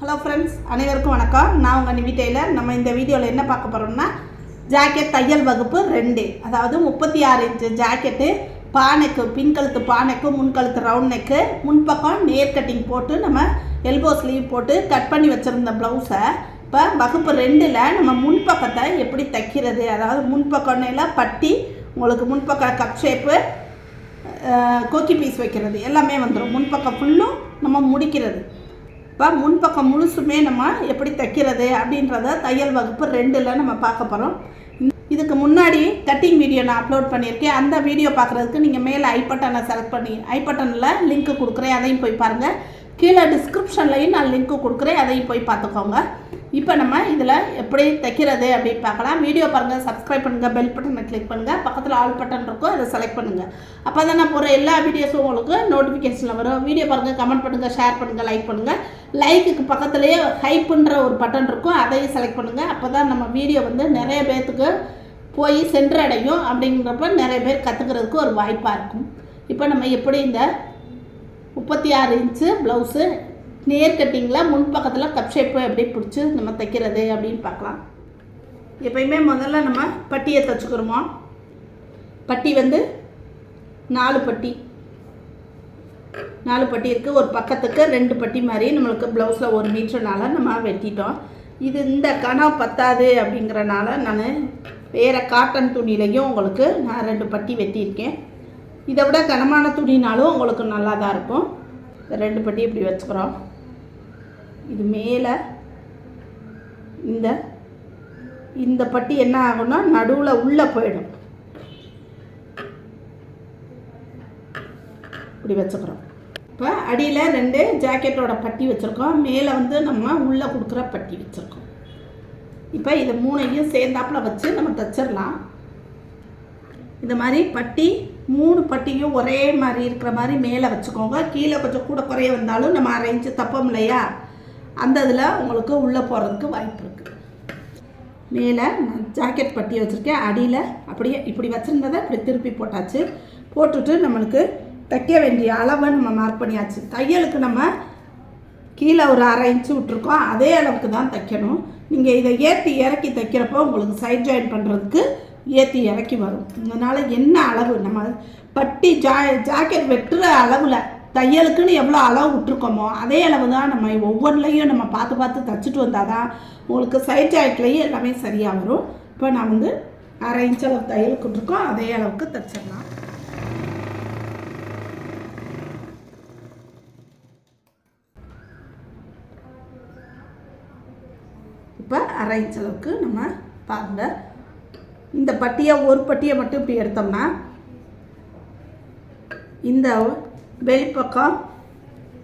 Hello friends அனைவருக்கும் வணக்கம். நான் உங்கள் நிவி டெய்லர். நம்ம இந்த வீடியோவில் என்ன பார்க்க போகிறோம்னா ஜாக்கெட் தையல் வகுப்பு ரெண்டு. அதாவது முப்பத்தி ஆறு இன்ச்சு ஜாக்கெட்டு பானைக்கு பின்கழுத்து பானைக்கு முன்கழுத்து ரவுண்ட் நெக்கு முன்பக்கம் நேர் கட்டிங் போட்டு நம்ம எல்போ ஸ்லீவ் போட்டு கட் பண்ணி வச்சுருந்த ப்ளவுஸை இப்போ வகுப்பு ரெண்டில் நம்ம முன்பக்கத்தை எப்படி தைக்கிறது? அதாவது முன்பக்கம்ல பட்டி உங்களுக்கு முன்பக்கம் கப் ஷேப்பு கொக்கி பீஸ் வைக்கிறது. எல்லாமே வந்துடும் முன்பக்கம் ஃபுல்லும் நம்ம முடிக்கிறது. இப்போ முன்பக்கம் முழுசுமே நம்ம எப்படி தைக்கிறது அப்படின்றத தையல் வகுப்பு ரெண்டில் நம்ம பார்க்க போகிறோம் இதுக்கு முன்னாடி கட்டிங் வீடியோ நான் அப்லோட் பண்ணியிருக்கேன். அந்த வீடியோ பார்க்குறதுக்கு நீங்கள் மேலே ஐ பட்டனை செலக்ட் பண்ணி ஐ பட்டனில் லிங்க் கொடுக்குறேன். அதையும் போய் பாருங்கள் கீழே டிஸ்கிரிப்ஷன்லையும் நான் லிங்க்கு கொடுக்குறேன். அதையும் போய் பார்த்துக்கோங்க. இப்போ நம்ம இதில் எப்படி தைக்கிறது அப்படின்னு பார்க்கலாம். வீடியோ பாருங்கள் சப்ஸ்கிரைப் பண்ணுங்கள் பெல் பட்டனை கிளிக் பண்ணுங்கள் பக்கத்தில் ஆல் பட்டன் இருக்கும் அதை செலக்ட் பண்ணுங்கள் அப்போ தான் நான் போகிற எல்லா வீடியோஸும் உங்களுக்கு நோட்டிஃபிகேஷனில் வரும். வீடியோ பாருங்கள் கமெண்ட் பண்ணுங்கள் ஷேர் பண்ணுங்கள் லைக் பண்ணுங்கள் லைக்குக்கு பக்கத்துலேயே ஹைப்புன்ற ஒரு பட்டன் இருக்கும் அதையும் செலக்ட் பண்ணுங்கள் அப்போ தான் நம்ம வீடியோ வந்து நிறைய பேர்த்துக்கு போய் சென்றடையும் அப்படிங்கிறப்ப நிறைய பேர் கற்றுக்கிறதுக்கு ஒரு வாய்ப்பாக இருக்கும். இப்போ நம்ம எப்படி இந்த முப்பத்தி ஆறு இன்ச்சு ப்ளவுஸு. நேர் கட்டிங்கில் முன்பக்கத்தில் கப் ஷேப்பு எப்படி பிடிச்சி நம்ம தைக்கிறது அப்படின்னு பார்க்கலாம். எப்பயுமே முதல்ல நம்ம பட்டியை தைச்சுக்கிறோமோ? பட்டி வந்து நாலு பட்டி. நாலு பட்டி இருக்குது ஒரு பக்கத்துக்கு ரெண்டு பட்டி மாதிரி நம்மளுக்கு ப்ளவுஸில் ஒரு மீட்டர்னால நம்ம வெட்டிட்டோம். இது இந்த கணம் பத்தாது அப்படிங்கிறனால நான் வேறு காட்டன் துணியிலையும் உங்களுக்கு நான் ரெண்டு பட்டி வெட்டியிருக்கேன். இதை விட கனமான துணினாலும் உங்களுக்கு நல்லா தான் இருக்கும் ரெண்டு பட்டி இப்படி வச்சுக்கிறோம். இது மேலே இந்த இந்த பட்டி என்ன ஆகும்னா நடுவில் உள்ளே போயிடும். இப்படி வச்சுக்கிறோம். இப்போ அடியில் ரெண்டு ஜாக்கெட்டோட பட்டி வச்சுருக்கோம். மேலே வந்து நம்ம உள்ளே கொடுக்குற பட்டி வச்சுருக்கோம். இப்போ இதை மூணையும் சேர்ந்தாப்புல வச்சு நம்ம தைச்சிடலாம் இந்த மாதிரி பட்டி மூணு பட்டியும் ஒரே மாதிரி இருக்கிற மாதிரி மேலே வச்சுக்கோங்க. கீழே கொஞ்சம் கூட குறைய வந்தாலும் நம்ம அரை தப்போம் இல்லையா? அந்த இதில் உங்களுக்கு உள்ளே போகிறதுக்கு வாய்ப்பு இருக்குது. மேலே நான் ஜாக்கெட் பட்டி வச்சுருக்கேன். அடியில் அப்படியே இப்படி வச்சுருந்ததை இப்படி திருப்பி போட்டாச்சு. போட்டுட்டு நம்மளுக்கு தைக்க வேண்டிய அளவை நம்ம மார்க் பண்ணியாச்சு. தையலுக்கு நம்ம கீழே ஒரு அரை இன்ச்சு விட்ருக்கோம் அதே அளவுக்கு தான் தைக்கணும். நீங்கள் இதை ஏற்றி இறக்கி தைக்கிறப்போ உங்களுக்கு சைட் ஜாயின் பண்ணுறதுக்கு ஏற்றி இறக்கி வரும். அதனால் என்ன அளவு? நம்ம பட்டி ஜா ஜாக்கெட் வெட்டுற அளவில் தையலுக்குன்னு எவ்வளோ அளவு விட்ருக்கோமோ அதே அளவு தான் நம்ம ஒவ்வொன்றுலையும் நம்ம பார்த்து பார்த்து தைச்சிட்டு வந்தால் தான் உங்களுக்கு சைட் ஜாக்கெட்லேயும் எல்லாமே சரியாக வரும். இப்போ நான் வந்து அரை இன்ச் அளவு தையலுக்கு விட்ருக்கோம் அதே அளவுக்கு தைச்சிடலாம். இப்போ அரை இன்ச் அளவுக்கு நம்ம பாருங்கள் இந்த பட்டியை ஒரு பட்டியை மட்டும் இப்படி எடுத்தோம்னா இந்த வெளிப்பக்கம்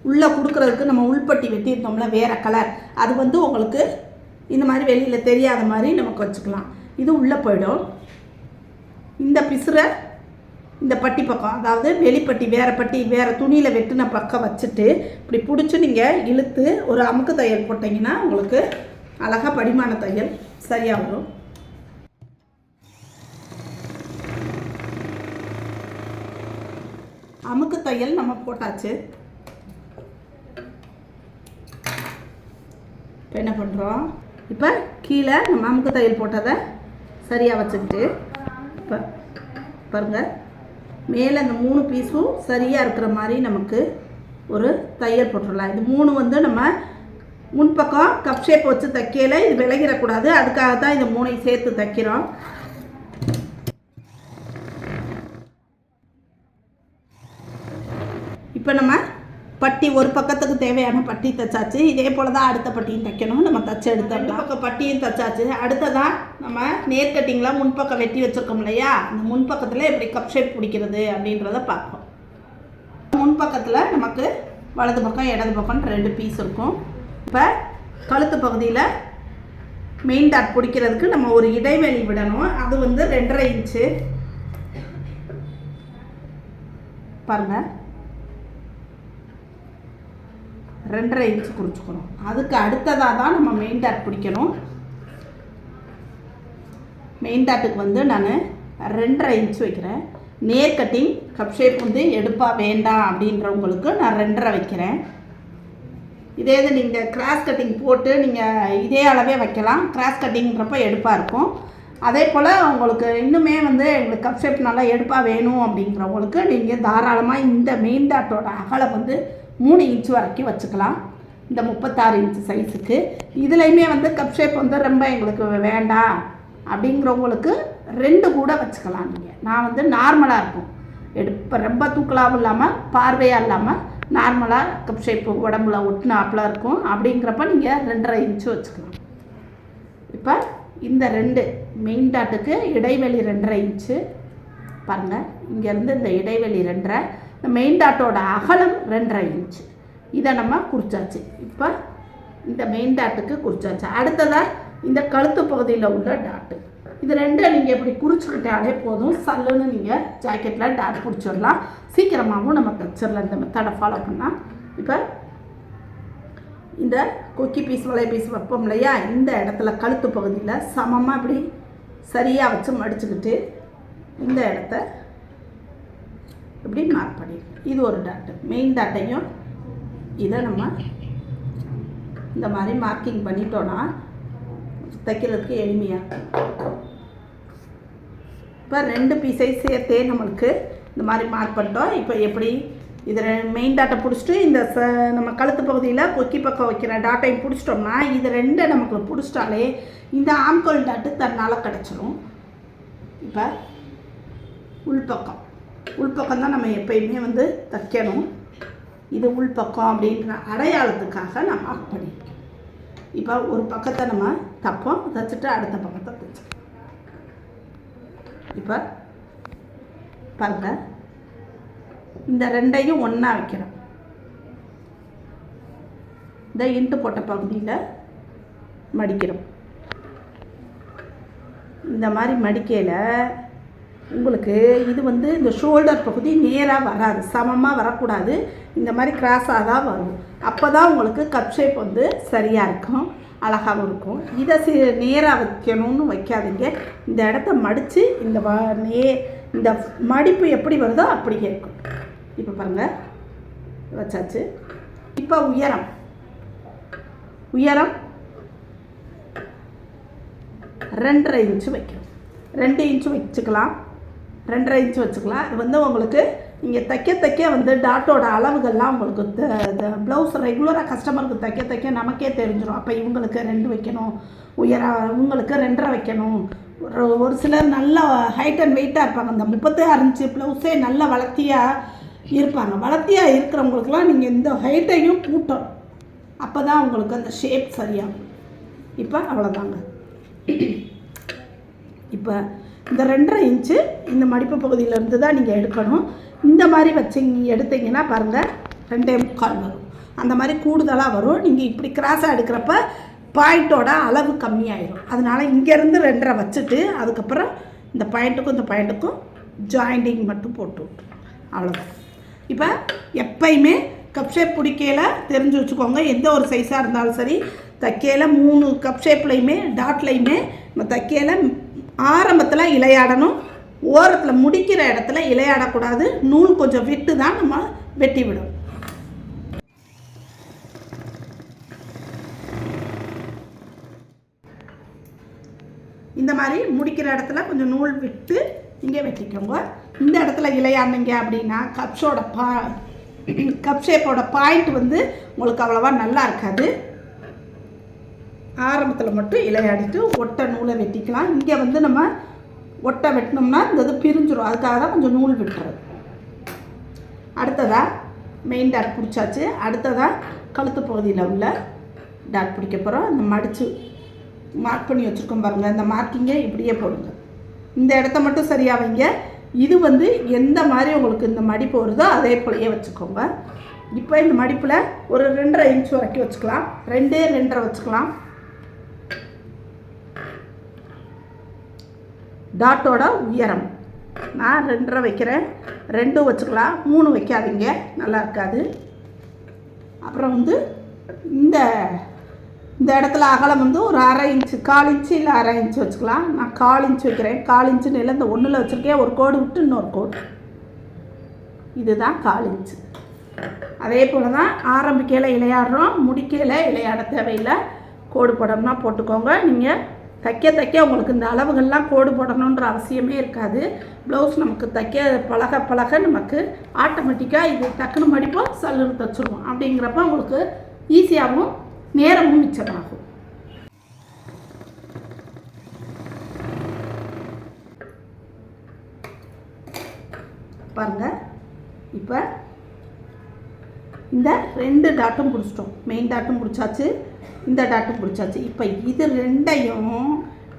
உள்ளே கொடுக்குறதுக்கு நம்ம உள்பட்டி வெட்டியிருந்தோம்ல வேறு கலர் அது வந்து உங்களுக்கு இந்த மாதிரி வெளியில் தெரியாத மாதிரி நமக்கு வச்சுக்கலாம். இது உள்ளே போயிடும். இந்த பிசுரை இந்த பட்டி பக்கம் அதாவது வெளிப்பட்டி வேறு பட்டி வேறு துணியில் வெட்டின பக்கம் வச்சுட்டு இப்படி பிடிச்சி நீங்கள் இழுத்து ஒரு அமுக்கு தையல் போட்டிங்கன்னா உங்களுக்கு அழகாக படிமான தையல் சரியாக வரும். அமுக்கு தையல் நம்ம போட்டாச்சு. இப்போ என்ன பண்ணுறோம் இப்போ கீழே நம்ம அமுக்கு தையல் போட்டதை சரியாக வச்சுக்கிட்டு இப்போ பாருங்கள் மேலே இந்த மூணு பீஸும் சரியாக இருக்கிற மாதிரி நமக்கு ஒரு தையல் போட்டுடலாம். இது மூணு வந்து நம்ம முன்பக்கம் கப் ஷேப் வச்சு தைக்கல இது விலகிடக்கூடாது. அதுக்காக தான் இந்த மூணையும் சேர்த்து தைக்கிறோம். இப்போ நம்ம பட்டி ஒரு பக்கத்துக்கு தேவையான பட்டி தைச்சாச்சு. இதே போல் தான் அடுத்த பட்டியும் தைக்கணும் நம்ம தச்சு எடுத்துடலாம் பக்கம் பட்டியும் தைச்சாச்சு. அடுத்ததான் நம்ம நேர் கட்டிங்கில் முன்பக்கம் வெட்டி வச்சுருக்கோம் இல்லையா? அந்த முன்பக்கத்தில் எப்படி கப் ஷேப் பிடிக்கிறது அப்படின்றத பார்ப்போம். முன்பக்கத்தில் நமக்கு வலது பக்கம் இடது பக்கம் ரெண்டு பீஸ் இருக்கும். இப்போ கழுத்து பகுதியில் மெயின் டாட் பிடிக்கிறதுக்கு நம்ம ஒரு இடைவெளி விடணும். அது வந்து ரெண்டரை இன்ச்சு பாருங்கள் ரெண்டரை இன்ச்சு குறிச்சிக்கணும். அதுக்கு அடுத்ததாக தான் நம்ம மெயின் டாட் பிடிக்கணும். மெயின் டாட்டுக்கு வந்து நான் ரெண்டரை இன்ச் வைக்கிறேன். நேர் கட்டிங் கப் ஷேப் வந்து எடுப்பா வேண்டாம் அப்படின்றவங்களுக்கு நான் ரெண்டரை வைக்கிறேன். இதே இது நீங்கள் கிராஸ் கட்டிங் போட்டு நீங்கள் இதே அளவே வைக்கலாம். கிராஸ் கட்டிங்கிறப்ப எடுப்பாக இருக்கும். அதே போல் உங்களுக்கு இன்னுமே வந்து எங்களுக்கு கப் ஷேப் நல்லா எடுப்பாக வேணும் அப்படிங்கிறவங்களுக்கு நீங்கள் தாராளமாக இந்த மெயின் டாட்டோட அகலை வந்து மூணு இன்ச் வரைக்கும் வச்சுக்கலாம். இந்த முப்பத்தாறு இன்ச் சைஸுக்கு இதுலேயுமே வந்து கப் ஷேப் வந்து ரொம்ப எங்களுக்கு வேண்டாம். அப்படிங்கிறவங்களுக்கு ரெண்டு கூட வச்சுக்கலாம் நீங்கள் நான் வந்து நார்மலாக இருக்கும். எடுப்ப ரொம்ப தூக்கலாகவும் இல்லாமல் பார்வையாக இல்லாமல் நார்மலாக கப் ஷேப்பு உடம்புல ஒட்டினாப்பில் இருக்கும். அப்படிங்கிறப்ப நீங்கள் ரெண்டரை இன்ச்சு வச்சுக்கலாம். இப்போ இந்த ரெண்டு மெயின் டாட்டுக்கு இடைவெளி ரெண்டரை இன்ச்சு பாருங்கள் இங்கேருந்து இந்த இடைவெளி ரெண்டரை மெயின் டாட்டோட அகலம் ரெண்டரை இன்ச்சு இதை நம்ம குறிச்சாச்சு. இப்போ இந்த மெயின் டாட்டுக்கு குறிச்சாச்சு. அடுத்ததாக இந்த கழுத்து பகுதியில் உள்ள டாட்டு இது ரெண்டை நீங்கள் இப்படி குறிச்சுக்கிட்டாலே போதும். சல்லுன்னு நீங்கள் ஜாக்கெட்டில் டாட் பிடிச்சிடலாம். சீக்கிரமாகவும் நம்ம தச்சிடலாம் இந்த மெத்தடை ஃபாலோ பண்ணால் இப்போ இந்த கொக்கி பீஸ் வலை பீஸ் வைப்போம் இல்லையா? இந்த இடத்துல கழுத்து பகுதியில் சமமாக இப்படி சரியாக வச்சு மடிச்சுக்கிட்டு இந்த இடத்த இப்படி மார்க் பண்ணிடணும் இது ஒரு டாட்டு மெயின் டாட்டையும் இதை நம்ம இந்த மாதிரி மார்க்கிங் பண்ணிட்டோன்னா தைக்கிறதுக்கு எளிமையாக இருக்கும். இப்போ ரெண்டு பீஸை சேர்த்தே நம்மளுக்கு இந்த மாதிரி மார்க் பண்ணிட்டோம். இப்போ எப்படி இது மெயின் டாட்டை பிடிச்சிட்டு இந்த ச நம்ம கழுத்து பகுதியில் கொக்கி பக்கம் வைக்கிற டாட்டையும் பிடிச்சிட்டோம்னா இது ரெண்டை நமக்கு பிடிச்சிட்டாலே இந்த ஆம்கோல் டாட்டு தன்னால் கிடச்சிரும். இப்போ உள்பக்கம் உள்பக்கம் தான் நம்ம எப்பயுமே வந்து தைக்கணும். இது உள்பக்கம் அப்படின்ற அடையாளத்துக்காக நான் மார்க் பண்ணியிருக்கேன். இப்போ ஒரு பக்கத்தை நம்ம தப்போம் தைச்சிட்டு அடுத்த பக்கத்தை தைச்சோம் இப்போ பாருங்க. இந்த ரெண்டையும் ஒன்றா வைக்கிறோம் இந்த இன்ட்டு போட்ட பகுதியில் மடிக்கிறோம் இந்த மாதிரி மடிக்கையில் உங்களுக்கு இது வந்து இந்த ஷோல்டர் பகுதி நேராக வராது சமமாக வரக்கூடாது. இந்த மாதிரி கிராஸாக தான் வரும். அப்போ தான் உங்களுக்கு கப் ஷேப் வந்து சரியாக இருக்கும் அழகாகவும் இருக்கும். இதை சி நேராக வைக்கணும்னு வைக்காதீங்க. இந்த இடத்த மடித்து இந்த நே இந்த மடிப்பு எப்படி வருதோ அப்படியே இருக்கும். இப்போ பாருங்கள் வச்சாச்சு. இப்போ உயரம். உயரம் ரெண்டரை இன்ச்சு வைக்கணும். ரெண்டு இன்ச்சு வச்சுக்கலாம். ரெண்டரை இன்ச்சு வச்சுக்கலாம். இது வந்து உங்களுக்கு நீங்கள் தைக்க தைக்க வந்து டாட்டோட அளவுகள்லாம் உங்களுக்கு ப்ளவுஸ் ரெகுலராக கஸ்டமருக்கு தைக்க தைக்க நமக்கே தெரிஞ்சிடும் அப்போ இவங்களுக்கு ரெண்டு வைக்கணும். உயர இவங்களுக்கு ரெண்டரை வைக்கணும். ஒரு ஒரு சிலர் நல்ல ஹைட் அண்ட் வெயிட்டாக இருப்பாங்க. இந்த முப்பத்தி ஆறு இன்ச்சு ப்ளவுஸே நல்ல வளர்த்தியாக இருப்பாங்க. வளர்த்தியாக இருக்கிறவங்களுக்குலாம் நீங்கள் இந்த ஹைட்டையும் கூட்டணும். அப்போ தான் உங்களுக்கு அந்த ஷேப் சரியாகும். இப்போ அவ்வளோதாங்க இப்போ இந்த ரெண்டரை இன்ச்சு இந்த மடிப்பு பகுதியிலேருந்து தான் நீங்கள் எடுக்கணும். இந்த மாதிரி வச்சிங்க எடுத்தீங்கன்னா பாருங்கள் ரெண்டே முக்கால் வரும். அந்த மாதிரி கூடுதலாக வரும். நீங்கள் இப்படி கிராஸாக எடுக்கிறப்ப பாயிண்ட்டோட அளவு கம்மியாயிடும் அதனால் இங்கேருந்து ரெண்டரை வச்சுட்டு அதுக்கப்புறம் இந்த பாயிண்ட்டுக்கும் இந்த பாயிண்ட்டுக்கும் ஜாயிண்டிங் மட்டும் போட்டு விட்டுரும் அவ்வளோதான் இப்போ எப்பயுமே கப் ஷேப் பிடிக்கையில் தெரிஞ்சு வச்சுக்கோங்க. எந்த ஒரு சைஸாக இருந்தாலும் சரி தைக்கையில் மூணு கப் ஷேப்லேயுமே டாட்லேயுமே நம்ம தைக்கையில் ஆரம்பத்தில் இலையாடணும். ஓரத்தில் முடிக்கிற இடத்துல இலையாடக்கூடாது. நூல் கொஞ்சம் விட்டு தான் நம்ம வெட்டி விடும் இந்த மாதிரி முடிக்கிற இடத்துல கொஞ்சம் நூல் விட்டு இங்கே வெட்டிக்கோங்க. இந்த இடத்துல இலையாடினீங்க அப்படின்னா கப்ஸோட பா கப் ஷேப்போட பாயிண்ட் வந்து உங்களுக்கு அவ்வளோவா நல்லா இருக்காது. ஆரம்பத்தில் மட்டும் இலையாடிட்டு ஒட்டை நூலை வெட்டிக்கலாம். இங்கே வந்து நம்ம ஒட்டை வெட்டினோம்னா இந்த இது பிரிஞ்சிடும் அதுக்காக தான் கொஞ்சம் நூல் விட்டுறது. அடுத்ததாக மெயின் டாட் பிடிச்சாச்சு. அடுத்ததாக கழுத்து பகுதியில் உள்ள டாட் பிடிக்க போகிறோம் இந்த மடித்து மார்க் பண்ணி வச்சுருக்கோம் பாருங்கள் இந்த மார்க்கிங்கை இப்படியே போடுங்க. இந்த இடத்த மட்டும் சரியாக வைங்க. இது வந்து எந்த மாதிரி உங்களுக்கு இந்த மடிப்பு வருதோ அதே போலயே வச்சுக்கோங்க. இப்போ இந்த மடிப்பில் ஒரு ரெண்டரை இன்ச் வரைக்கும் வச்சுக்கலாம். ரெண்டே ரெண்டரை வச்சுக்கலாம். டாட்டோட உயரம். நான் ரெண்டரை வைக்கிறேன். ரெண்டும் வச்சுக்கலாம். மூணு வைக்காதீங்க. நல்லா இருக்காது. அப்புறம் வந்து இந்த இந்த இடத்துல அகலம் வந்து ஒரு அரை இன்ச்சு கால் இன்ச்சு இல்லை அரை இன்ச்சு வச்சுக்கலாம். நான் கால் இன்ச்சு வைக்கிறேன். கால் இன்ச்சுன்னு இல்லை இந்த ஒன்றில் வச்சுருக்கேன். ஒரு கோடு விட்டு இன்னொரு கோடு. இதுதான் கால் இன்ச்சு. அதே போல் தான் ஆரம்பிக்கையில் விளையாடுறோம் முடிக்கையில் விளையாட தேவையில்லை. கோடு போடணும்னா போட்டுக்கோங்க. நீங்கள் தைக்க தைக்க உங்களுக்கு இந்த அளவுகள்லாம் கோடு போடணுன்ற அவசியமே இருக்காது. ப்ளவுஸ் நமக்கு தைக்க பழக பழக நமக்கு ஆட்டோமேட்டிக்காக இது டக்குன்னு மடிப்போம் சல்லுன்னு தைச்சிருவோம். அப்படிங்கிறப்ப உங்களுக்கு ஈஸியாகவும் நேரமும் மிச்சமாகும். பாருங்க. இப்போ இந்த ரெண்டு டாட்டும் பிடிச்சிட்டோம். மெயின் டாட்டும் பிடிச்சாச்சு. இந்த டாட்டும் பிடிச்சாச்சு. இப்போ இது ரெண்டையும்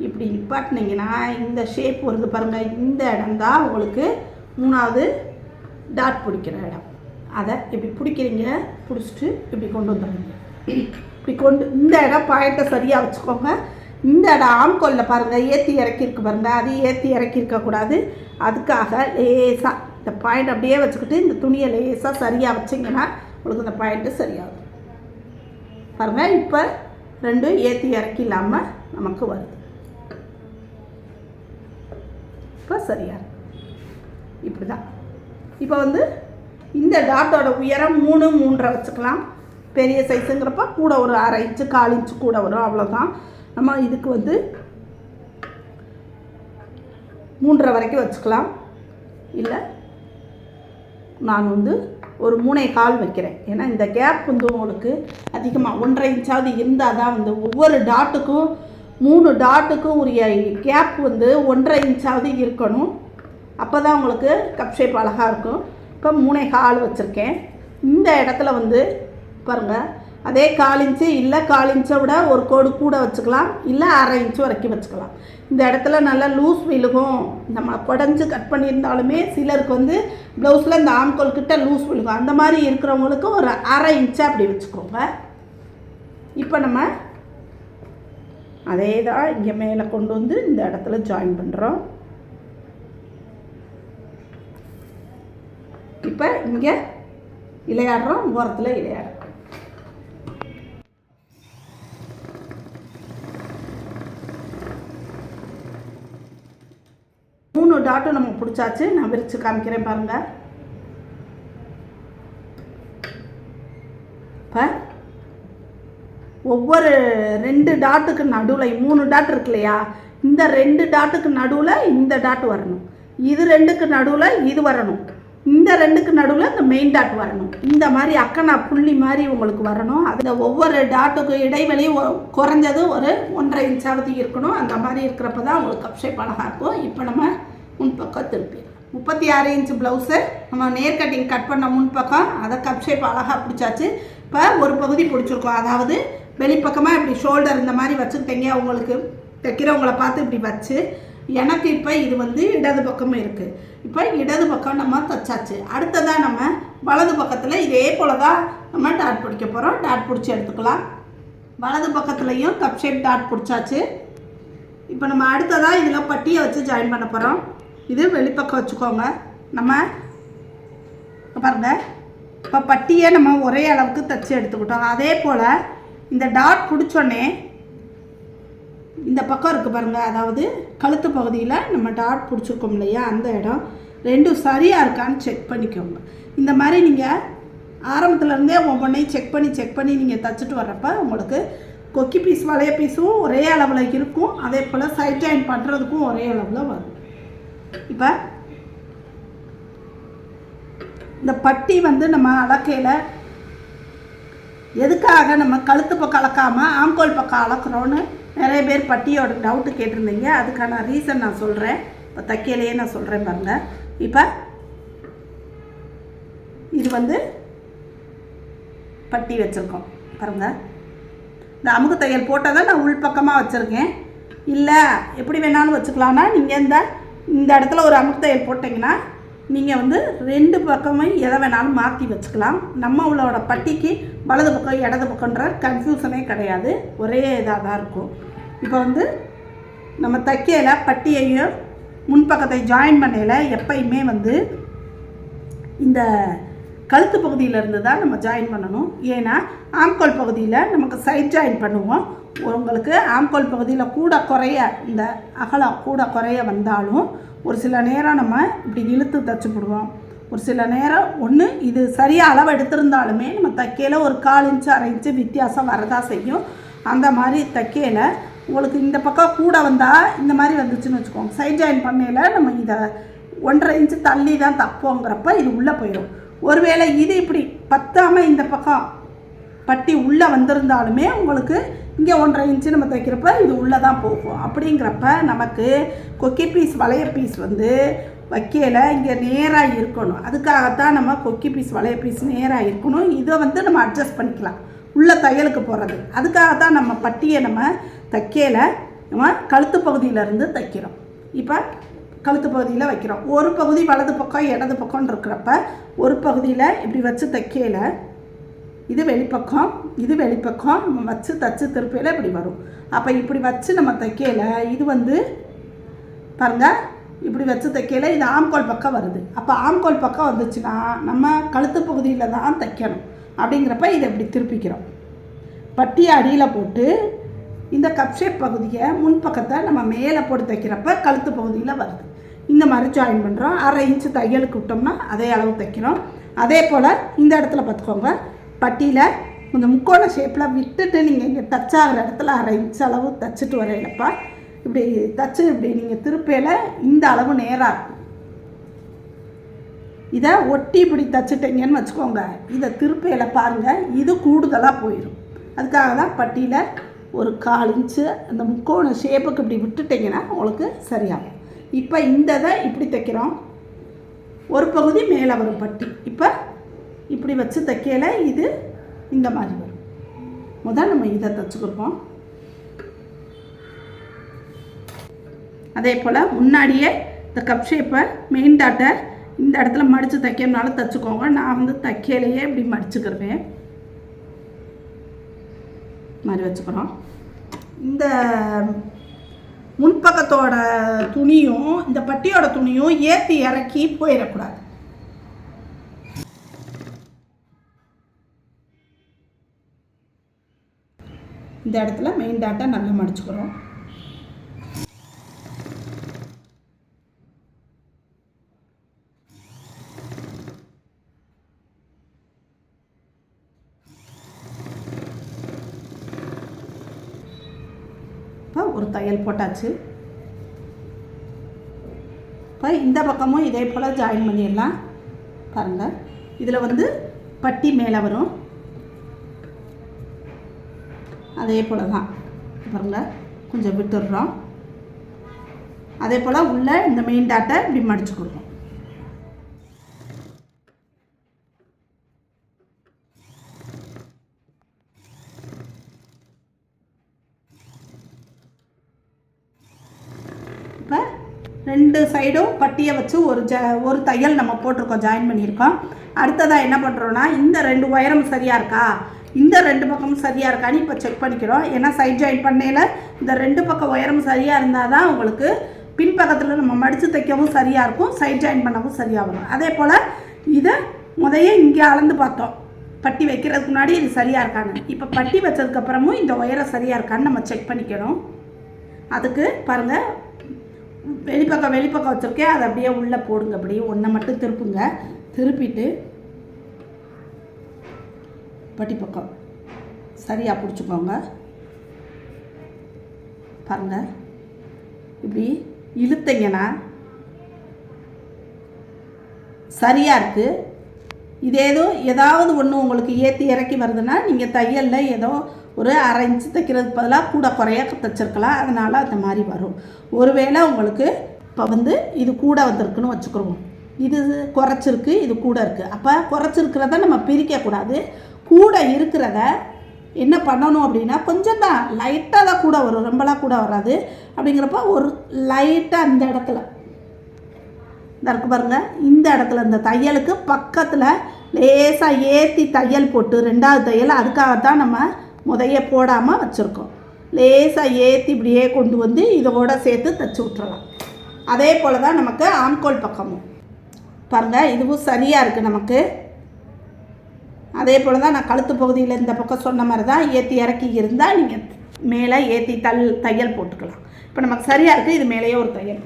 இப்படி நிப்பாட்டினீங்கன்னா இந்த ஷேப் வருது பாருங்கள் இந்த இடம் தான் உங்களுக்கு மூணாவது டாட் பிடிக்கிற இடம். அதை இப்படி பிடிக்கிறீங்க பிடிச்சிட்டு இப்படி கொண்டு வந்துடுங்க இப்படி கொண்டு இந்த இடம் பாயிண்ட்டை சரியாக வச்சுக்கோங்க. இந்த இடம் ஆம்கோலில் பாருங்கள் ஏற்றி இறக்கியிருக்கு பாருங்கள் அது ஏற்றி இறக்கியிருக்கக்கூடாது அதுக்காக லேசாக இந்த பாயிண்ட் அப்படியே வச்சுக்கிட்டு இந்த துணியை லேசாக சரியாக வச்சிங்கன்னா உங்களுக்கு இந்த பாயிண்ட்டு சரியாகும். பாருங்கள் இப்போ ரெண்டும் ஏற்றி இறக்கி இல்லாமல் நமக்கு வருது. இப்போ சரியா இப்படி தான் இப்போ வந்து இந்த டாட்டோட உயரம் மூணு மூன்றரை வச்சுக்கலாம். பெரிய சைஸுங்கிறப்ப கூட ஒரு அரை இன்ச்சு கால் இன்ச்சு கூட வரும் அவ்வளோதான் நம்ம இதுக்கு வந்து மூன்றரை வரைக்கும் வச்சுக்கலாம். இல்லை நான் வந்து ஒரு மூணே கால் வைக்கிறேன். ஏன்னா இந்த கேப் வந்து உங்களுக்கு அதிகமாக ஒன்றரை இன்ச்சாவது இருந்தால் தான் வந்து ஒவ்வொரு டாட்டுக்கும் மூணு டாட்டுக்கும் உரிய கேப் வந்து ஒன்றரை இன்ச்சாவது இருக்கணும். அப்போ தான் உங்களுக்கு கப் ஷேப் அழகாக இருக்கும். இப்போ மூணே கால் வச்சுருக்கேன். இந்த இடத்துல வந்து பாருங்கள் அதே கால் இன்ச்சு இல்லை கால் இன்ச்சை விட ஒரு கோடு கூட வச்சுக்கலாம் இல்லை அரை இன்ச்சு வரைக்கும் வச்சுக்கலாம். இந்த இடத்துல நல்லா லூஸ் விழுகும். நம்ம குடஞ்சி கட் பண்ணியிருந்தாலுமே சிலருக்கு வந்து ப்ளவுஸில் இந்த ஆம்கோல் கிட்ட லூஸ் விழுகும். அந்த மாதிரி இருக்கிறவங்களுக்கு ஒரு அரை இன்ச்சு அப்படி வச்சுக்கோங்க. இப்போ நம்ம அதே தான் இங்கே மேலே கொண்டு வந்து இந்த இடத்துல ஜாயின் பண்ணுறோம் இப்போ இங்கே விளையாடுறோம் ஓரத்தில் விளையாடுறோம் மூணு டாட்டும் நம்ம பிடிச்சாச்சு. நான் விரித்து காமிக்கிறேன் பாருங்க. இப்போ ஒவ்வொரு ரெண்டு டாட்டுக்கு நடுவில் மூணு டாட் இருக்கு இல்லையா இந்த ரெண்டு டாட்டுக்கு நடுவில் இந்த டாட் வரணும். இது ரெண்டுக்கு நடுவில் இது வரணும். இந்த ரெண்டுக்கு நடுவில் இந்த மெயின் டாட் வரணும். இந்த மாதிரி அக்கனா புள்ளி மாதிரி உங்களுக்கு வரணும். அதில் ஒவ்வொரு டாட்டுக்கு இடைவெளி குறைஞ்சது ஒரு ஒன்றரை இன்ச்சாவது இருக்கணும். அந்த மாதிரி இருக்கிறப்ப தான் உங்களுக்கு கப்ஷேப் அழகாக இருக்கும். இப்போ நம்ம முன்பக்கம் திருப்பி. முப்பத்தி ஆறு இன்ச்சு ப்ளவுஸு நம்ம நேர் கட்டிங் கட் பண்ண முன்பக்கம் அதை கப் ஷேப் அழகாக பிடிச்சாச்சு. இப்போ ஒரு பகுதி பிடிச்சிருக்கோம். அதாவது வெளிப்பக்கமாக இப்படி ஷோல்டர் இந்த மாதிரி வச்சுருக்கீங்க உங்களுக்கு தைக்கிறவங்களை பார்த்து இப்படி வச்சு எனக்கு இப்போ இது வந்து இடது பக்கமும் இருக்குது இப்போ இடது பக்கம் நம்ம தச்சாச்சு. அடுத்ததாக நம்ம வலது பக்கத்தில் இதே போல் தான் நம்ம டாட் பிடிக்க போகிறோம் டாட் பிடிச்சி எடுத்துக்கலாம். வலது பக்கத்துலேயும் கப் ஷேப் டாட் பிடிச்சாச்சு. இப்போ நம்ம அடுத்ததாக இதில் பட்டியை வச்சு ஜாயின் பண்ண போகிறோம் இது வெளிப்பக்கம் வச்சுக்கோங்க. நம்ம பாருங்கள் பாருங்க. இப்போ பட்டியை நம்ம ஒரே அளவுக்கு தச்சு எடுத்துக்கிட்டோம். அதே போல் இந்த டாட் பிடிச்சோன்னே இந்த பக்கம் இருக்குது பாருங்கள் அதாவது கழுத்து பகுதியில் நம்ம டாட் பிடிச்சிருக்கோம் இல்லையா? அந்த இடம். ரெண்டும் சரியாக இருக்கான்னு செக் பண்ணிக்கோங்க. இந்த மாதிரி நீங்கள் ஆரம்பத்துலேருந்தே ஒவ்வொன்றையும் செக் பண்ணி செக் பண்ணி நீங்கள் தச்சுட்டு வர்றப்ப உங்களுக்கு கொக்கி பீஸ் வளைய பீஸும் ஒரே அளவில் இருக்கும். அதே போல் சைட் ஜாயின் பண்ணுறதுக்கும் ஒரே அளவில் வரும். இப்போ இந்த பட்டி வந்து நம்ம அளக்கையில் எதுக்காக நம்ம கழுத்து பக்கம் அளக்காமல் ஆம்கோல் பக்கம் அளக்குறோன்னு நிறைய பேர் பட்டியோட டவுட்டு கேட்டிருந்தீங்க. அதுக்கான ரீசன் நான் சொல்கிறேன் இப்போ தைக்கையிலேயே நான் சொல்கிறேன் பாருங்க. இப்போ இது வந்து பட்டி வச்சுருக்கோம். பாருங்க. இந்த அமுக்கு தையல் போட்டால் தான் நான் உள்பக்கமாக வச்சுருக்கேன். இல்லை எப்படி வேணாலும் வச்சுக்கலாம்னா நீங்கள் இந்த இந்த இடத்துல ஒரு அமுக்கு போட்டிங்கன்னா நீங்கள் வந்து ரெண்டு பக்கமும் எதை வேணாலும் மாற்றி வச்சுக்கலாம். நம்ம உள்ளோட பட்டிக்கு வலது பக்கம் இடது பக்கம்ன்ற கன்ஃபியூஷனே கிடையாது. ஒரே இதாக தான் இருக்கும். இப்போ வந்து நம்ம தைக்கையில் பட்டியையும் முன்பக்கத்தை ஜாயின் பண்ணையில் எப்பயுமே வந்து இந்த கழுத்து பகுதியிலேருந்து தான் நம்ம ஜாயின் பண்ணணும். ஏன்னா ஆம்கோல் பகுதியில் நமக்கு சைட் ஜாயின் பண்ணுவோம். உங்களுக்கு ஆம்கோல் பகுதியில் கூட குறைய இந்த அகலம் கூட குறைய வந்தாலும் ஒரு சில நேரம் நம்ம இப்படி இழுத்து தச்சு போடுவோம். ஒரு சில நேரம் ஒன்று இது சரியாக அளவு எடுத்திருந்தாலுமே நம்ம தைக்கையில் ஒரு கால் இன்ச்சு அரை இன்ச்சு வித்தியாசம் வரதா செய்யும். அந்த மாதிரி தைக்கையில் உங்களுக்கு இந்த பக்கம் கூட வந்தால் இந்த மாதிரி வந்துச்சுன்னு வச்சுக்கோங்க. சைட் ஜாயின் பண்ணையில் நம்ம இதை ஒன்றரை இன்ச்சு தள்ளி தான் தப்போங்கிறப்ப இது உள்ளே போயிடும் ஒருவேளை இது இப்படி பத்தாமல் இந்த பக்கம் பட்டி உள்ளே வந்திருந்தாலுமே உங்களுக்கு இங்கே ஒன்றரை இன்ச்சு நம்ம தைக்கிறப்ப இது உள்ளே தான் போகும். அப்படிங்கிறப்ப நமக்கு கொக்கி பீஸ் வளைய பீஸ் வந்து வைக்கையில் இங்கே நேராக இருக்கணும். அதுக்காகத்தான் நம்ம கொக்கி பீஸ் வளைய பீஸ் நேராக இருக்கணும். இதை வந்து நம்ம அட்ஜஸ்ட் பண்ணிக்கலாம். உள்ள தையலுக்கு போகிறது அதுக்காகத்தான் நம்ம பட்டியை நம்ம தைக்கையில் நம்ம கழுத்து பகுதியிலேருந்து தைக்கிறோம். இப்போ கழுத்து பகுதியில் வைக்கிறோம். ஒரு பகுதி வலது பக்கம் இடது பக்கம்னு இருக்கிறப்ப ஒரு பகுதியில் இப்படி வச்சு தைக்கையில் இது வெளிப்பக்கம் இது வெளிப்பக்கம் நம்ம வச்சு தச்சு திருப்பையில் இப்படி வரும். அப்போ இப்படி வச்சு நம்ம தைக்கையில் இது வந்து பாருங்கள் இப்படி வச்சு தைக்கையில் இது ஆம்கோல் பக்கம் வருது. அப்போ ஆம்கோல் பக்கம் வந்துச்சுன்னா நம்ம கழுத்து பகுதியில் தான் தைக்கணும். அப்படிங்கிறப்ப இதை இப்படி திருப்பிக்கிறோம். பட்டியை அடியில் போட்டு இந்த கப் ஷேப் பகுதியை முன்பக்கத்தை நம்ம மேலே போட்டு தைக்கிறப்ப கழுத்து பகுதியில் வருது. இந்த மாதிரி ஜாயின் பண்ணுறோம் அரை இன்ச்சு தையலுக்கு விட்டோம்னா அதே அளவு தைக்கிறோம். அதே போல் இந்த இடத்துல பார்த்துக்கோங்க. பட்டியில் கொஞ்சம் முக்கோண ஷேப்பில் விட்டுட்டு நீங்கள் இங்கே டச் ஆகிற இடத்துல அரை இன்ச் அளவு தைச்சிட்டு வரையிலப்பா இப்படி தச்சு இப்படி நீங்கள் திருப்பையில் இந்த அளவு நேராக இருக்கும். இதை ஒட்டி இப்படி தச்சுட்டீங்கன்னு வச்சுக்கோங்க. இதை திருப்பையில் பாருங்கள் இது கூடுதலாக போயிடும் அதுக்காக தான் பட்டியில் ஒரு கால் இன்ச்சு அந்த முக்கோண ஷேப்புக்கு இப்படி விட்டுட்டிங்கன்னா உங்களுக்கு சரியாகும். இப்போ இந்த இதை இப்படி தைக்கிறோம். ஒரு பகுதி மேலே வரும் பட்டி. இப்போ இப்படி வச்சு தைக்கல இது இந்த மாதிரி வரும். முதல் நம்ம இதை தைச்சுக்கிருப்போம். அதே போல் முன்னாடியே இந்த கப் ஷேப்பை மெயின் டாட்டை இந்த இடத்துல மடித்து தைக்கிறனால தைச்சுக்கோங்க. நான் வந்து தைக்கையிலேயே இப்படி மடிச்சுக்கிருவேன். மாதிரி வச்சுக்கிறோம். இந்த முன்பக்கத்தோட துணியும் இந்த பட்டியோட துணியும் ஏற்றி இறக்கி போயிடக்கூடாது. இந்த இடத்துல மெயின் டாட்டை நல்லா மடிச்சுக்கிறோம். இப்போ ஒரு தையல் போட்டாச்சு. இப்போ இந்த பக்கமும் இதே போல் ஜாயின் பண்ணிடலாம். பாருங்கள் இதில் வந்து பட்டி மேலே வரும். அதே போல் தான். பாருங்கள் கொஞ்சம் விட்டுடுறோம். அதே போல் உள்ளே இந்த மெயின் டாட்டை இப்படி மடிச்சு கொடுக்கும் இப்போ ரெண்டு சைடும் பட்டியை வச்சு ஒரு ஜ ஒரு தையல் நம்ம போட்டிருக்கோம் ஜாயின் பண்ணியிருக்கோம். அடுத்ததாக என்ன பண்ணுறோன்னா இந்த ரெண்டு உயரம் சரியாக இருக்கா? இந்த ரெண்டு பக்கமும் சரியாக இருக்கான்னு இப்போ செக் பண்ணிக்கிறோம். ஏன்னா சைட் ஜாயின் பண்ணையில் இந்த ரெண்டு பக்கம் உயரம் சரியாக இருந்தால் தான் உங்களுக்கு பின்பக்கத்தில் நம்ம மடித்து தைக்கவும் சரியாக இருக்கும் சைட் ஜாயின் பண்ணவும் சரியாக வரும். அதே போல் இதை முதைய இங்கே அளந்து பார்த்தோம். பட்டி வைக்கிறதுக்கு முன்னாடி இது சரியாக இருக்கான்னு. இப்போ பட்டி வச்சதுக்கப்புறமும் இந்த உயரம் சரியாக இருக்கான்னு நம்ம செக் பண்ணிக்கணும் அதுக்கு பாருங்கள் வெளிப்பக்கம் வெளிப்பக்கம் வச்சுருக்கேன். அதை அப்படியே உள்ளே போடுங்க அப்படியே ஒன்றை மட்டும் திருப்புங்க. திருப்பிட்டு பட்டிப்பக்கம். சரியாக பிடிச்சிக்கோங்க. பாருங்க. இப்படி இழுத்தீங்கன்னா சரியாக இருக்குது இது ஏதோ ஏதாவது ஒன்று உங்களுக்கு ஏற்றி இறக்கி வருதுன்னா நீங்கள் தையலில் ஏதோ ஒரு அரை இன்ச்சு தைக்கிறதுக்கு பதிலாக கூட குறைய தைச்சிருக்கலாம். அதனால் அந்த மாதிரி வரும். ஒருவேளை உங்களுக்கு இப்போ வந்து இது கூட வந்திருக்குன்னு வச்சுக்கிறோம் இது குறைச்சிருக்கு இது கூட இருக்குது அப்போ குறைச்சிருக்கிறத நம்ம பிரிக்கக்கூடாது கூட இருக்கிறத என்ன பண்ணணும் அப்படின்னா கொஞ்சம் தான் லைட்டாக தான் கூட வரும் ரொம்பலாம் கூட வராது. அப்படிங்கிறப்ப ஒரு லைட்டாக அந்த இடத்துல. இந்த இருக்கு பாருங்க இந்த இடத்துல இந்த தையலுக்கு பக்கத்தில் லேசாக ஏற்றி தையல் போட்டு ரெண்டாவது தையல் அதுக்காக தான் நம்ம முதைய போடாமல் வச்சுருக்கோம். லேசாக ஏற்றி இப்படியே கொண்டு வந்து இதோட சேர்த்து தைச்சி விட்றலாம் அதே போல் தான் நமக்கு ஆம்கோல் பக்கமும். பாருங்கள் இதுவும் சரியாக இருக்குது நமக்கு. அதே போல் தான் நான் கழுத்து பகுதியில் இந்த பக்கம் சொன்ன மாதிரி தான் ஏற்றி இறக்கி இருந்தால் நீங்கள் மேலே ஏற்றி தல் தையல் போட்டுக்கலாம். இப்போ நமக்கு சரியாக இருக்குது இது மேலேயே ஒரு தையல்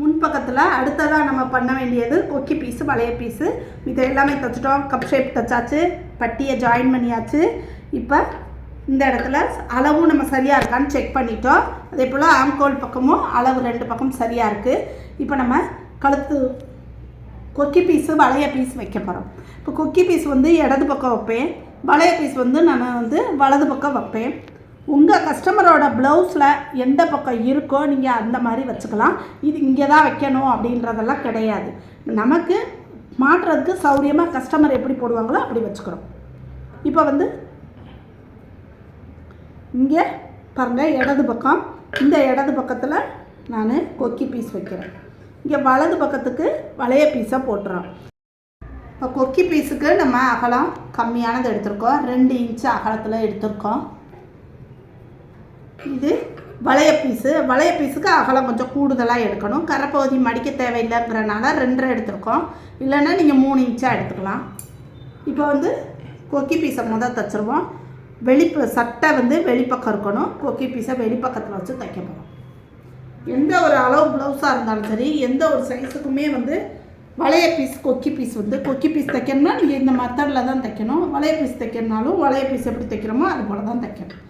முன்பக்கத்தில் அடுத்ததாக நம்ம பண்ண வேண்டியது கொக்கி பீஸு வளைய பீஸு இது எல்லாமே தைச்சிட்டோம். Cup shape தைச்சாச்சு. பட்டியை ஜாயின் பண்ணியாச்சு. இப்போ இந்த இடத்துல அளவும் நம்ம சரியாக இருக்கான்னு செக் பண்ணிட்டோம். அதே போல் ஆம்கோல் பக்கமும் அளவு ரெண்டு பக்கம் சரியாக இருக்குது இப்போ நம்ம கழுத்து கொக்கி பீஸு வளைய பீஸ் வைக்க போகிறோம் இப்போ கொக்கி பீஸ் வந்து இடது பக்கம் வைப்பேன். வளைய பீஸ் வந்து நான் வந்து வலது பக்கம் வைப்பேன். உங்கள் கஸ்டமரோட ப்ளவுஸில் எந்த பக்கம் இருக்கோ நீங்கள் அந்த மாதிரி வச்சுக்கலாம். இது இங்கே தான் வைக்கணும் அப்படின்றதெல்லாம் கிடையாது. நமக்கு மாட்டுறதுக்கு சௌரியமாக கஸ்டமர் எப்படி போடுவாங்களோ அப்படி வச்சுக்கிறோம். இப்போ வந்து இங்கே பாருங்கள் இடது பக்கம். இந்த இடது பக்கத்தில் நான் கொக்கி பீஸ் வைக்கிறேன். இங்கே வலது பக்கத்துக்கு வளைய பீஸை போட்டுறோம். இப்போ கொக்கி பீஸுக்கு நம்ம அகலம் கம்மியானது எடுத்திருக்கோம். ரெண்டு இன்ச்சு அகலத்தில் எடுத்திருக்கோம். இது வளைய பீஸு வளைய பீஸுக்கு அகலம் கொஞ்சம் கூடுதலாக எடுக்கணும். கரைப்பகுதி மடிக்க தேவையில்லைங்கிறனால ரெண்டரை எடுத்திருக்கோம். இல்லைன்னா நீங்கள் மூணு இன்ச்சாக எடுத்துக்கலாம். இப்போ வந்து கொக்கி பீஸை முதல் தைச்சிருவோம். வெளிப்ப சட்டை வந்து வெளிப்பக்கம் இருக்கணும். கொக்கி பீஸை வெளிப்பக்கத்தில் வச்சு தைக்க போகிறோம் எந்த ஒரு அளவு ப்ளவுஸாக இருந்தாலும் சரி எந்த ஒரு சைஸுக்குமே வந்து வளைய பீஸ் கொக்கி பீஸ் வந்து கொக்கி பீஸ் தைக்கணும்னா நீங்கள் இந்த மெத்தடில் தான் தைக்கணும். வளைய பீஸ் தைக்கணுனாலும் வளைய பீஸ் எப்படி தைக்கிறோமோ அது போல் தான் தைக்கணும்.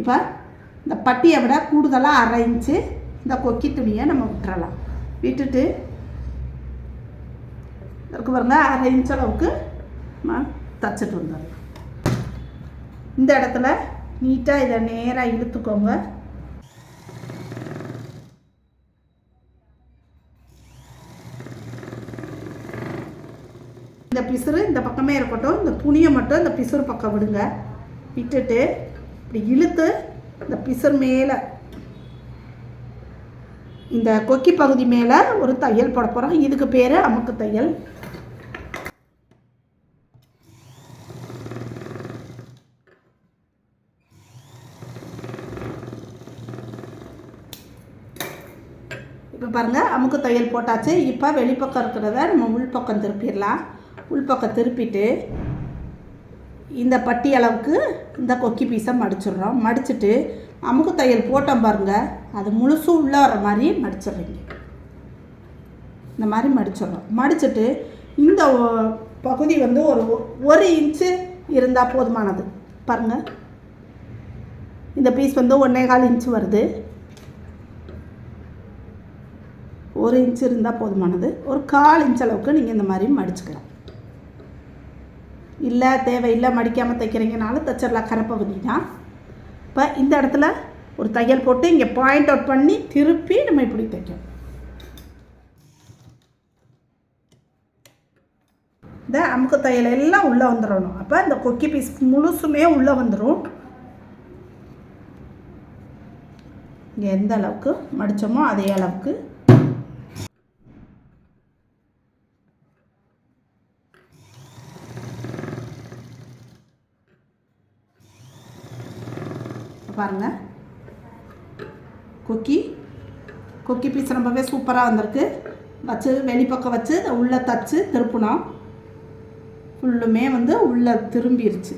இப்போ இந்த பட்டியை விட கூடுதலாக அரை இன்ச்சு இந்த கொக்கி துணியை நம்ம விட்டுறலாம். விட்டுட்டு இருக்கு பாருங்க அரை இன்ச் அளவுக்கு நம்ம தச்சுட்டு வந்துடலாம். இந்த இடத்துல நீட்டாக இதை நேராக இழுத்துக்கோங்க. இந்த பிசுறு இந்த பக்கமே இருக்கட்டும் இந்த துணியை மட்டும் இந்த பிசுறு பக்கம் விடுங்க. விட்டுட்டு இப்படி இழுத்து இந்த பிசர் மேலே இந்த கொக்கி பகுதி மேலே ஒரு தையல் போட போகிறோம் இதுக்கு பேர் அமுக்கு தையல். இப்போ பாருங்கள் அமுக்கு தையல் போட்டாச்சு. இப்போ வெளிப்பக்கம் இருக்கிறத நம்ம உள்பக்கம் திருப்பிடலாம். உள்பக்கம் திருப்பிட்டு இந்த பட்டி அளவுக்கு இந்த கொக்கி பீஸை மடிச்சிடுறோம். மடிச்சுட்டு அமுக்கு தையல் போட்டோம் பாருங்கள் அது முழுசும் உள்ளே வர மாதிரி மடிச்சிடுறீங்க. இந்த மாதிரி மடிச்சிடுறோம். மடிச்சுட்டு இந்த பகுதி வந்து ஒரு ஒரு இன்ச்சு இருந்தால் போதுமானது. பாருங்கள் இந்த பீஸ் வந்து ஒன்றே கால் இன்ச்சு வருது. ஒரு இன்ச் இருந்தால் போதுமானது. ஒரு கால் இன்ச் அளவுக்கு நீங்கள் இந்த மாதிரி மடிச்சுக்கலாம். இல்லை தேவையில்லை மடிக்காமல் தைக்கிறீங்கனாலும் தைச்சிடலாம். கரப்பகுதி தான் இப்போ இந்த இடத்துல ஒரு தையல் போட்டு இங்கே பாயிண்ட் அவுட் பண்ணி திருப்பி நம்ம இப்படி தைக்கணும். இந்த அமுக்கு தையல் எல்லாம் உள்ளே வந்துடணும். அப்போ இந்த கொக்கி பீஸ் முழுசுமே உள்ளே வந்துடும். இங்கே எந்த அளவுக்கு மடித்தோமோ அதே அளவுக்கு பாருங்கள் கொக்கி. கொக்கி பீஸ் ரொம்பவே சூப்பராக வந்திருக்கு. வச்சு வெளிப்பக்கம் வச்சு இதை உள்ளே தச்சு திருப்பினோம். ஃபுல்லுமே வந்து உள்ளே திரும்பிடுச்சு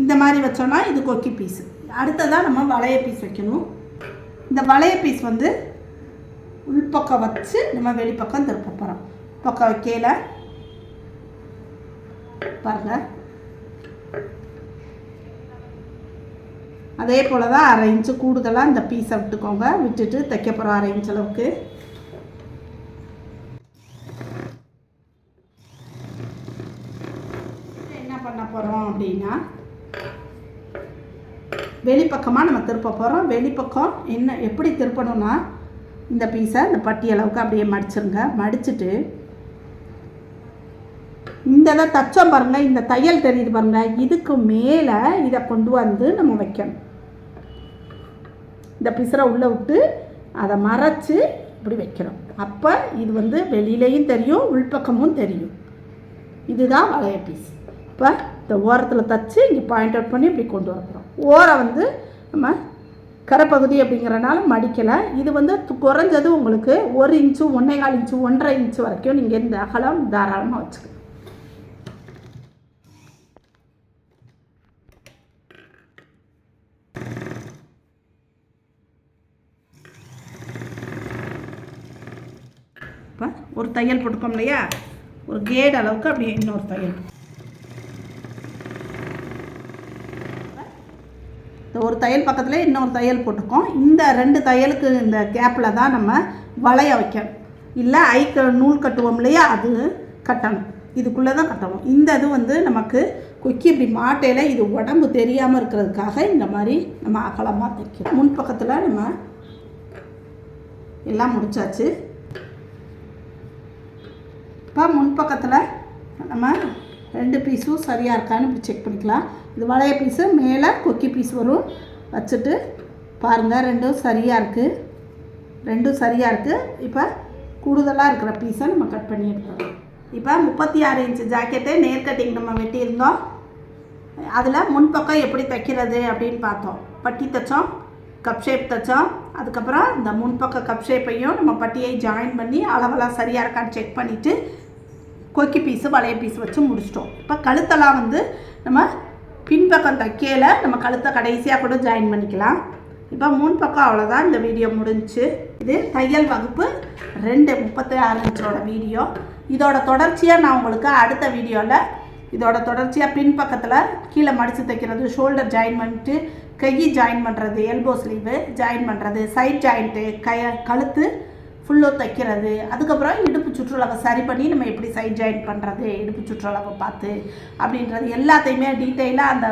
இந்த மாதிரி வச்சோன்னா இது கொக்கி பீஸு அடுத்ததாக நம்ம வளைய பீஸ் வைக்கணும். இந்த வளைய பீஸ் வந்து உள்பக்கம் வச்சு நம்ம வெளிப்பக்கம் திருப்ப போகிறோம் பக்கம் வைக்கல. பாருங்கள் அதே போல் தான் அரை இன்ச்சு கூடுதலாக இந்த பீஸை விட்டுக்கோங்க. விட்டுட்டு தைக்க போகிறோம் அரை இன்ச் அளவுக்கு. என்ன பண்ண போகிறோம் அப்படின்னா வெளிப்பக்கமாக நம்ம திருப்ப போகிறோம் வெளிப்பக்கம் என்ன எப்படி திருப்பணும்னா இந்த பீஸை இந்த பட்டி அளவுக்கு அப்படியே மடிச்சிருங்க. மடிச்சுட்டு இந்த இதை தச்சோம் பாருங்க இந்த தையல் தெரியுது பாருங்க இதுக்கு மேலே இதை கொண்டு வந்து நம்ம வைக்கணும். இந்த பிசரை உள்ளே விட்டு அதை மறைச்சு இப்படி வைக்கிறோம் அப்போ இது வந்து வெளியிலையும் தெரியும் உள்பக்கமும் தெரியும். இதுதான் வளைய பீஸ் இப்போ இந்த ஓரத்தில் தச்சு இங்கே பாயிண்ட் அவுட் பண்ணி இப்படி கொண்டு வரப்போகிறோம் ஓரம் வந்து நம்ம கரைப்பகுதி அப்படிங்கிறனால மடிக்கலை. இது வந்து குறைஞ்சது உங்களுக்கு ஒரு இன்ச்சு ஒன்றே கால் இன்ச்சு ஒன்றரை இன்ச்சு வரைக்கும் நீங்கள் இந்த அகலம் தாராளமாக வச்சுக்கலாம். ஒரு தையல் போட்டுக்கோம் இல்லையா? ஒரு கேட் அளவுக்கு அப்படியே இன்னொரு தையல். இந்த ஒரு தையல் பக்கத்தில் இன்னொரு தையல் போட்டுக்கோம் இந்த ரெண்டு தையலுக்கு இந்த கேப்பில் தான் நம்ம வளைய வைக்கணும். இல்லை ஐக்க நூல் கட்டுவோம் இல்லையா? அது கட்டணும். இதுக்குள்ளே தான் கட்டணும். இந்த இது வந்து நமக்கு கொக்கி இப்படி மாட்டையில் இது உடம்பு தெரியாமல் இருக்கிறதுக்காக இந்த மாதிரி நம்ம அகலமாக தைக்கணும் முன் பக்கத்தில் நம்ம எல்லாம் முடிச்சாச்சு. இப்போ முன்பக்கத்தில் நம்ம ரெண்டு பீஸும் சரியாக இருக்கான்னு இப்படி செக் பண்ணிக்கலாம். இது வளைய பீஸு மேலே கொக்கி பீஸ் வரும். வச்சுட்டு பாருங்கள் ரெண்டும் சரியாக இருக்குது ரெண்டும் சரியாக இருக்குது இப்போ கூடுதலாக இருக்கிற பீஸை நம்ம கட் பண்ணி எடுத்துக்கலாம். இப்போ முப்பத்தி ஆறு இன்ச்சு ஜாக்கெட்டு நேர் கட்டிங் நம்ம வெட்டியிருந்தோம். அதில் முன்பக்கம் எப்படி தைக்கிறது அப்படின்னு பார்த்தோம். பட்டி தைச்சோம் கப் ஷேப் தைச்சோம். அதுக்கப்புறம் இந்த முன்பக்க கப் ஷேப்பையும் நம்ம பட்டியை ஜாயின் பண்ணி அளவெல்லாம் சரியாக இருக்கான்னு செக் பண்ணிவிட்டு கொக்கி பீஸு வளைய பீஸ் வச்சு முடிச்சிட்டோம். இப்போ கழுத்தெல்லாம் வந்து நம்ம பின்பக்கம் தைக்கையில் நம்ம கழுத்தை கடைசியாக கூட ஜாயின் பண்ணிக்கலாம். இப்போ மூணு பக்கம் அவ்வளோதான் இந்த வீடியோ முடிஞ்சுச்சு இது தையல் வகுப்பு ரெண்டு முப்பத்தி ஆறு இன்ச்சோட வீடியோ இதோட தொடர்ச்சியாக நான் உங்களுக்கு அடுத்த வீடியோவில் இதோட தொடர்ச்சியாக பின்பக்கத்தில் கீழே மடித்து தைக்கிறது ஷோல்டர் ஜாயின் பண்ணிட்டு கை ஜாயின் பண்ணுறது எல்போ ஸ்லீவு ஜாயின் பண்ணுறது சைட் ஜாயிண்ட்டு கை கழுத்து ஃபுல்லாக தைக்கிறது. அதுக்கப்புறம் இடுப்பு சுற்றுலாவை சரி பண்ணி நம்ம எப்படி சைட் ஜாயின் பண்ணுறது இடுப்பு சுற்றுலாவை பார்த்து அப்படின்றது எல்லாத்தையுமே டீட்டெயிலாக அந்த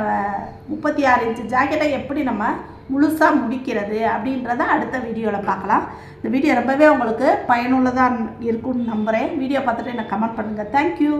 முப்பத்தி ஆறு இன்ச்சு ஜாக்கெட்டை எப்படி நம்ம முழுசாக முடிக்கிறது அப்படின்றத அடுத்த வீடியோவில் பார்க்கலாம். இந்த வீடியோ ரொம்பவே உங்களுக்கு பயனுள்ளதாக இருக்கும்னு நம்புகிறேன் வீடியோ பார்த்துட்டு எனக்கு கமெண்ட் பண்ணுங்கள் தேங்க்யூ